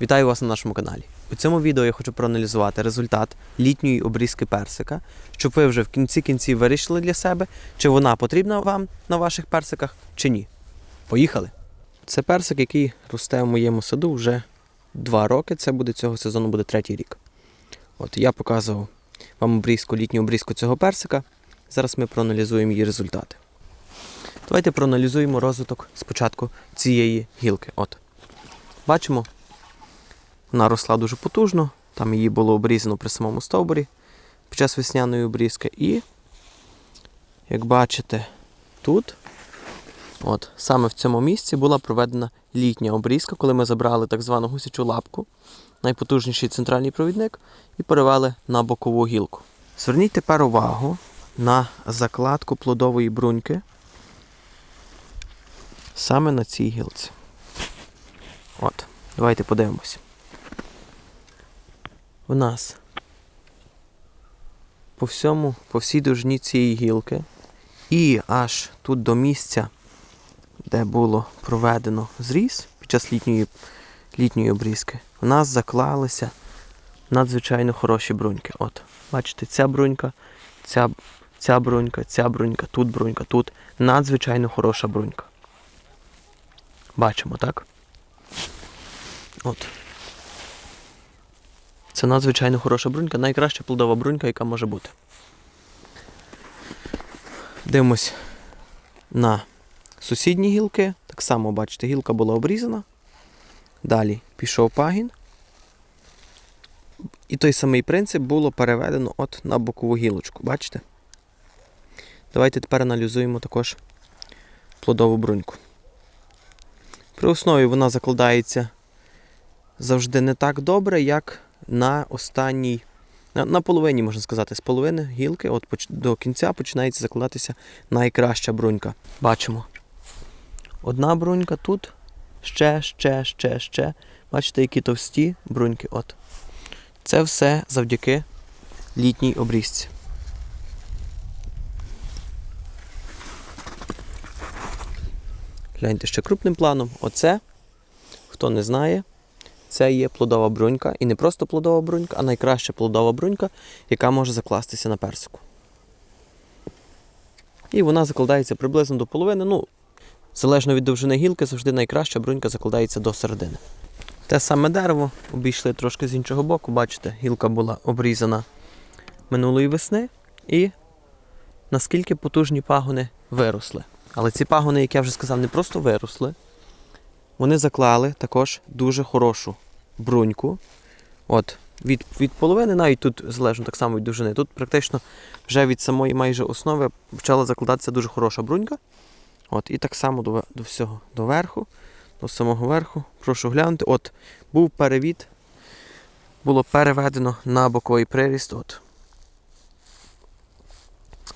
Вітаю вас на нашому каналі. У цьому відео я хочу проаналізувати результат літньої обрізки персика, щоб ви вже в кінці кінців вирішили для себе, чи вона потрібна вам на ваших персиках, чи ні. Поїхали! Це персик, який росте в моєму саду вже два роки. Це буде цього сезону буде третій рік. От я показував вам обрізку, літню обрізку цього персика. Зараз ми проаналізуємо її результати. Давайте проаналізуємо розвиток спочатку цієї гілки. От. Бачимо, вона росла дуже потужно, там її було обрізано при самому стовбурі під час весняної обрізки. І, як бачите, тут, от, саме в цьому місці була проведена літня обрізка, коли ми забрали так звану гусячу лапку, найпотужніший центральний провідник, і перевели на бокову гілку. Зверніть тепер увагу на закладку плодової бруньки саме на цій гілці. От, давайте подивимось. У нас по всьому, по всій довжині цієї гілки і аж тут до місця, де було проведено зріз під час літньої, літньої обрізки, у нас заклалися надзвичайно хороші бруньки. От, бачите, ця брунька, ця, ця брунька, ця брунька, тут брунька, тут надзвичайно хороша брунька. Бачимо, так? От. Це надзвичайно хороша брунька, найкраща плодова брунька, яка може бути. Дивимось на сусідні гілки. Так само, бачите, гілка була обрізана. Далі пішов пагін. І той самий принцип було переведено от на бокову гілочку. Бачите? Давайте тепер аналізуємо також плодову бруньку. При основі вона закладається завжди не так добре, як на останній, на, половині, можна сказати, з половини гілки, от до кінця починається закладатися найкраща брунька. Бачимо. Одна брунька тут, ще, ще, ще, ще. Бачите, які товсті бруньки. От. Це все завдяки літній обрізці. Гляньте ще крупним планом. Оце, хто не знає, це є плодова брунька. І не просто плодова брунька, а найкраща плодова брунька, яка може закластися на персику. І вона закладається приблизно до половини. Ну, залежно від довжини гілки, завжди найкраща брунька закладається до середини. Те саме дерево обійшли трошки з іншого боку. Бачите, гілка була обрізана минулої весни. І наскільки потужні пагони виросли. Але ці пагони, як я вже сказав, не просто виросли. Вони заклали також дуже хорошу бруньку. От, від, від половини, навіть тут залежно так само від довжини. Тут практично вже від самої майже основи почала закладатися дуже хороша брунька. От, і так само до, до всього, до верху, до самого верху. Прошу глянути. От, був перевід, було переведено на боковий приріст. От.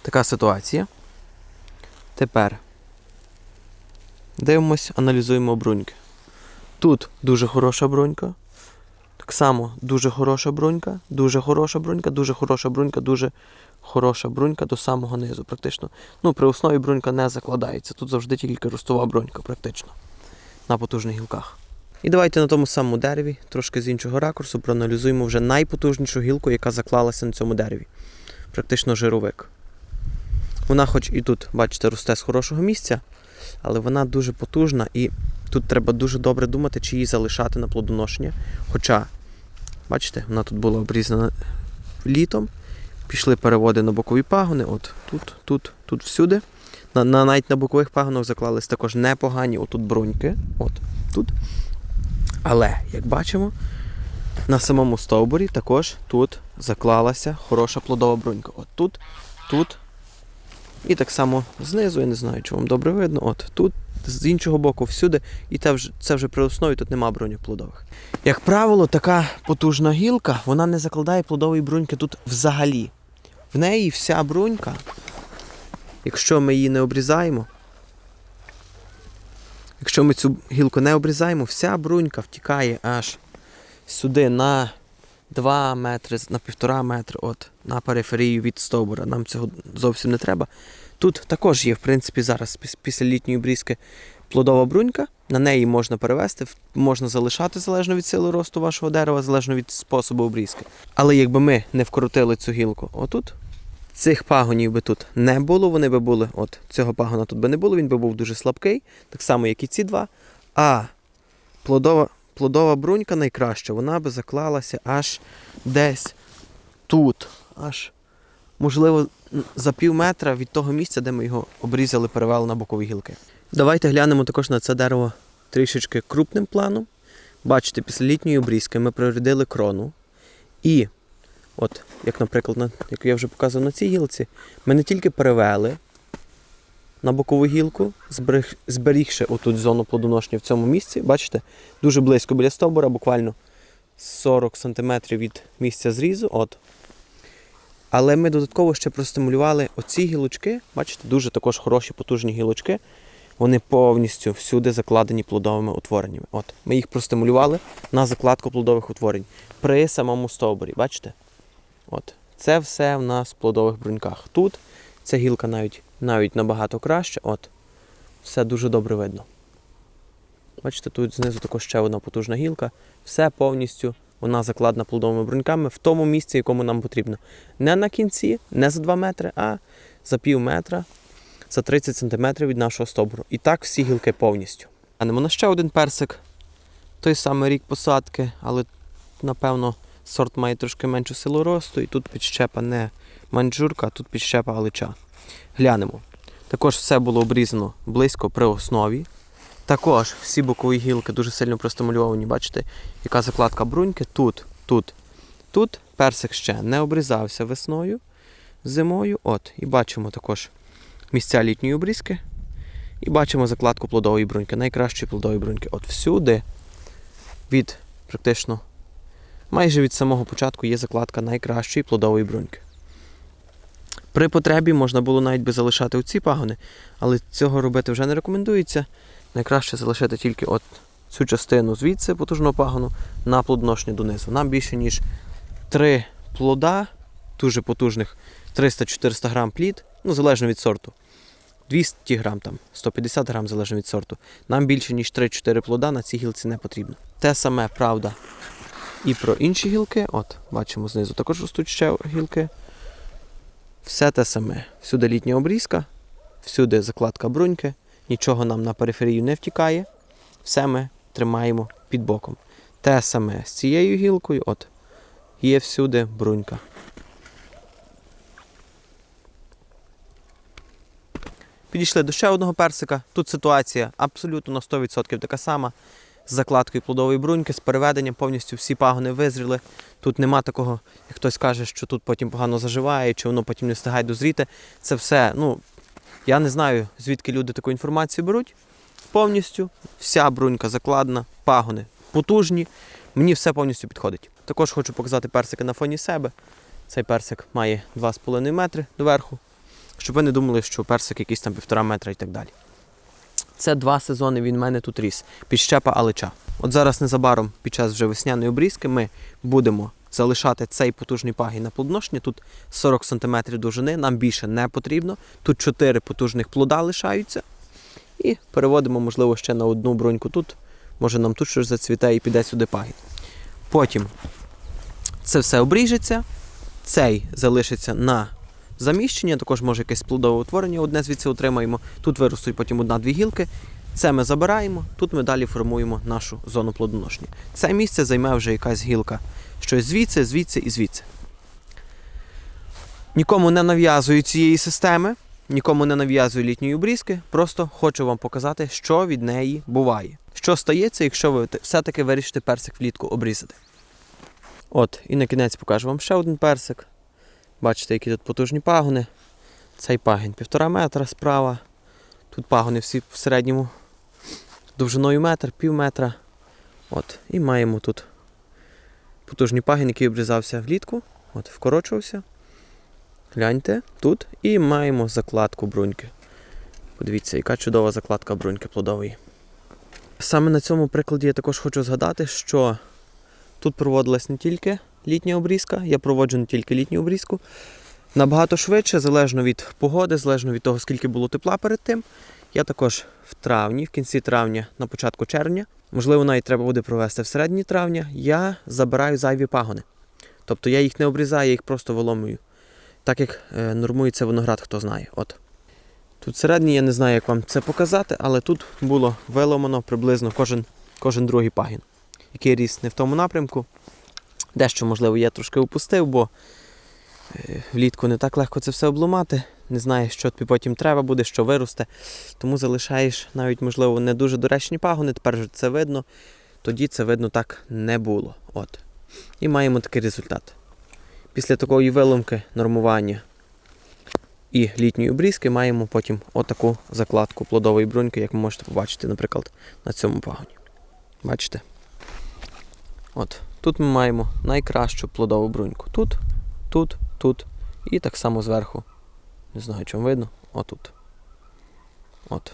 Така ситуація. Тепер дивимось, аналізуємо бруньки. Тут дуже хороша брунька. Так само дуже хороша брунька, дуже хороша брунька, дуже хороша брунька, дуже хороша брунька до самого низу. Практично. Ну, при основі брунька не закладається. Тут завжди тільки ростова брунька, практично. На потужних гілках. І давайте на тому самому дереві, трошки з іншого ракурсу, проаналізуємо вже найпотужнішу гілку, яка заклалася на цьому дереві. Практично жировик. Вона, хоч і тут, бачите, росте з хорошого місця, але вона дуже потужна і тут треба дуже добре думати, чи її залишати на плодоношення. Хоча, бачите, вона тут була обрізана літом, пішли переводи на бокові пагони. От тут, тут, тут всюди. На, на, навіть на бокових пагонах заклались також непогані отут бруньки. От, тут. Але, як бачимо, на самому стовбурі також тут заклалася хороша плодова брунька. От тут, тут. І так само знизу, я не знаю, чи вам добре видно. От тут, з іншого боку, всюди, і це вже, це вже при основі тут нема бруньок плодових. Як правило, така потужна гілка, вона не закладає плодової бруньки тут взагалі. В неї вся брунька, якщо ми її не обрізаємо, якщо ми цю гілку не обрізаємо, вся брунька втікає аж сюди на 2 метри, на півтора метри от, на периферію від стовбура. Нам цього зовсім не треба. Тут також є, в принципі, зараз після літньої брізки плодова брунька, На неї можна перевести, можна залишати залежно від сили росту вашого дерева, залежно від способу обрізки. Але якби ми не вкрутили цю гілку отут, цих пагонів би тут не було, вони би були, от цього пагона тут би не було, він би був дуже слабкий, так само, як і ці два. А плодова, плодова брунька найкраща, вона би заклалася аж десь тут, аж, можливо, за пів метра від того місця, де ми його обрізали, перевели на бокові гілки. Давайте глянемо також на це дерево трішечки крупним планом. Бачите, після літньої обрізки ми прорядили крону. І, от, як, наприклад, як я вже показував на цій гілці, ми не тільки перевели на бокову гілку, зберіг, зберігши отут зону плодоношення в цьому місці, бачите, дуже близько біля стовбура, буквально 40 см від місця зрізу. От. Але ми додатково ще простимулювали оці гілочки, бачите, дуже також хороші потужні гілочки. Вони повністю всюди закладені плодовими утвореннями. От, ми їх простимулювали на закладку плодових утворень при самому стовбурі. Бачите? От. Це все в нас в плодових бруньках. Тут ця гілка навіть, навіть набагато краще. От. Все дуже добре видно. Бачите, тут знизу також ще одна потужна гілка. Все повністю вона закладена плодовими бруньками в тому місці, якому нам потрібно. Не на кінці, не за 2 метри, а за пів метра, за 30 см від нашого стовбуру. І так всі гілки повністю. А на ще один персик. Той самий рік посадки, але напевно сорт має трошки меншу силу росту, і тут підщепа не манджурка, а тут підщепа галича. Глянемо. Також все було обрізано близько при основі. Також всі бокові гілки дуже сильно простимульовані. Бачите, яка закладка бруньки тут, тут, тут персик ще не обрізався весною, зимою. От, і бачимо також місця літньої обрізки. І бачимо закладку плодової бруньки, найкращої плодової бруньки. От всюди, від практично майже від самого початку є закладка найкращої плодової бруньки. При потребі можна було навіть би залишати оці пагони, але цього робити вже не рекомендується. Найкраще залишити тільки от цю частину звідси потужного пагону на плодоношення донизу. Нам більше, ніж три плода, дуже потужних, 300-400 грам плід, ну залежно від сорту. 200 грам там, 150 грам залежно від сорту. Нам більше, ніж 3-4 плода на цій гілці не потрібно. Те саме правда і про інші гілки. От, бачимо знизу також ростуть ще гілки. Все те саме. Всюди літня обрізка, всюди закладка бруньки, нічого нам на периферію не втікає. Все ми тримаємо під боком. Те саме з цією гілкою, от, є всюди брунька. Підійшли до ще одного персика. Тут ситуація абсолютно на 100% така сама. З закладкою плодової бруньки, з переведенням повністю всі пагони визріли. Тут нема такого, як хтось каже, що тут потім погано заживає, чи воно потім не встигає дозріти. Це все, ну, я не знаю, звідки люди таку інформацію беруть. Повністю вся брунька закладена, пагони потужні. Мені все повністю підходить. Також хочу показати персики на фоні себе. Цей персик має 2,5 метри доверху, щоб ви не думали, що персик якийсь там півтора метра і так далі. Це два сезони він в мене тут ріс. Підщепа алича. От зараз незабаром, під час вже весняної обрізки, ми будемо залишати цей потужний пагін на плодоношення. Тут 40 см довжини, нам більше не потрібно. Тут 4 потужних плода лишаються. І переводимо, можливо, ще на одну броньку тут. Може нам тут щось зацвіте і піде сюди пагін. Потім це все обріжеться, цей залишиться на заміщення, також може якесь плодове утворення, одне звідси отримаємо. Тут виростуть потім одна-дві гілки. Це ми забираємо, тут ми далі формуємо нашу зону плодоношення. Це місце займе вже якась гілка. Щось звідси, звідси і звідси. Нікому не нав'язую цієї системи, нікому не нав'язую літньої обрізки, просто хочу вам показати, що від неї буває. Що стається, якщо ви все-таки вирішите персик влітку обрізати. От, і на кінець покажу вам ще один персик. Бачите, які тут потужні пагони. Цей пагін півтора метра справа. Тут пагони всі в середньому довжиною метр, пів метра. От, і маємо тут потужний пагін, який обрізався влітку. От, вкорочувався. Гляньте тут. І маємо закладку бруньки. Подивіться, яка чудова закладка бруньки плодової. Саме на цьому прикладі я також хочу згадати, що тут проводилась не тільки літня обрізка, я проводжу не тільки літню обрізку. Набагато швидше, залежно від погоди, залежно від того, скільки було тепла перед тим. Я також в травні, в кінці травня, на початку червня, можливо, навіть треба буде провести в середині травня, я забираю зайві пагони. Тобто я їх не обрізаю, я їх просто виломую. Так як е, нормується виноград, хто знає. От. Тут середній, я не знаю, як вам це показати, але тут було виломано приблизно кожен, кожен другий пагін, який ріс не в тому напрямку. Дещо, можливо, я трошки упустив, бо е, влітку не так легко це все обломати. Не знаєш, що тобі потім треба буде, що виросте. Тому залишаєш навіть, можливо, не дуже доречні пагони, тепер же це видно. Тоді це видно так не було. От. І маємо такий результат. Після такої виломки, нормування і літньої обрізки маємо потім отаку закладку плодової бруньки, як ви можете побачити, наприклад, на цьому пагоні. Бачите? От. Тут ми маємо найкращу плодову бруньку. Тут, тут, тут. І так само зверху. Не знаю, чому видно. Отут. От.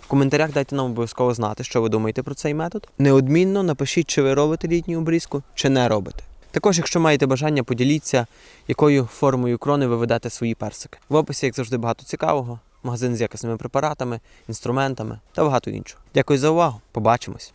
В коментарях дайте нам обов'язково знати, що ви думаєте про цей метод. Неодмінно напишіть, чи ви робите літню обрізку, чи не робите. Також, якщо маєте бажання, поділіться, якою формою крони ви ведете свої персики. В описі, як завжди, багато цікавого, магазин з якісними препаратами, інструментами та багато іншого. Дякую за увагу. Побачимось!